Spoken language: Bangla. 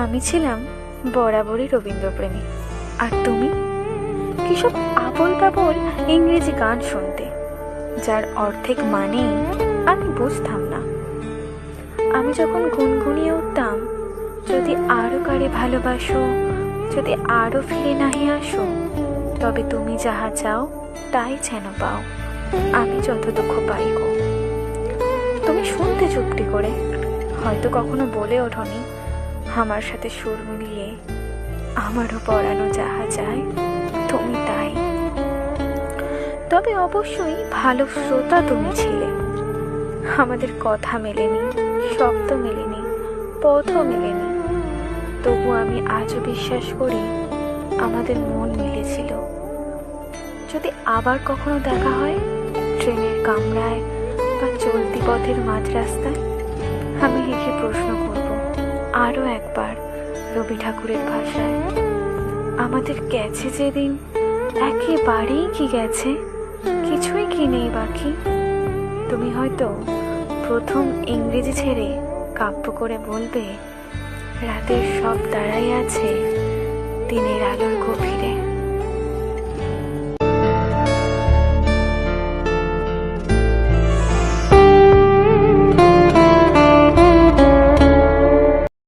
আমি ছিলাম বরাবরই রবীন্দ্রপ্রেমী। আর তুমি? কিসব আবল তাবল ইংরেজি গান শুনতে, যার অর্ধেক মানেই আমি বুঝতাম না। আমি যখন গুনগুনিয়ে উঠতাম, যদি আরও কারে ভালোবাসো, যদি আরও ফিরে নাহি আসো, তবে তুমি যাহা চাও, তাই যেন পাও। আমি যত দুঃখ পাই তুমি শুনতে চুক্তি করে, হয়তো কখনো বলে ওঠনি আমার সাথে সুর মিলিয়ে আমারও পড়ানো যাহা চায় তুমি তাই। তবে অবশ্যই ভালো শ্রোতা তুমি ছিলে। আমাদের কথা মেলেনি, শব্দ মেলেনি, পথও মেলেনি। তবু আমি আজও বিশ্বাস করি, আমাদের মন মিলেছিল। যদি আবার কখনো দেখা হয়, ট্রেনের কামরায় বা চলতি পথের মাঝ রাস্তায় আমি হেসে প্রশ্ন করব। আরও একবার রবি ঠাকুরের ভাষায়। আমাদের গেছে যেদিন, একেবারেই কি গেছে? কিছুই কি নেই বাকি? তুমি হয়তো প্রথম ইংরেজি ছেড়ে কাব্য করে বলবে, রাতের সব দাঁড়াই আছে, দিনের আলোর গভীরে।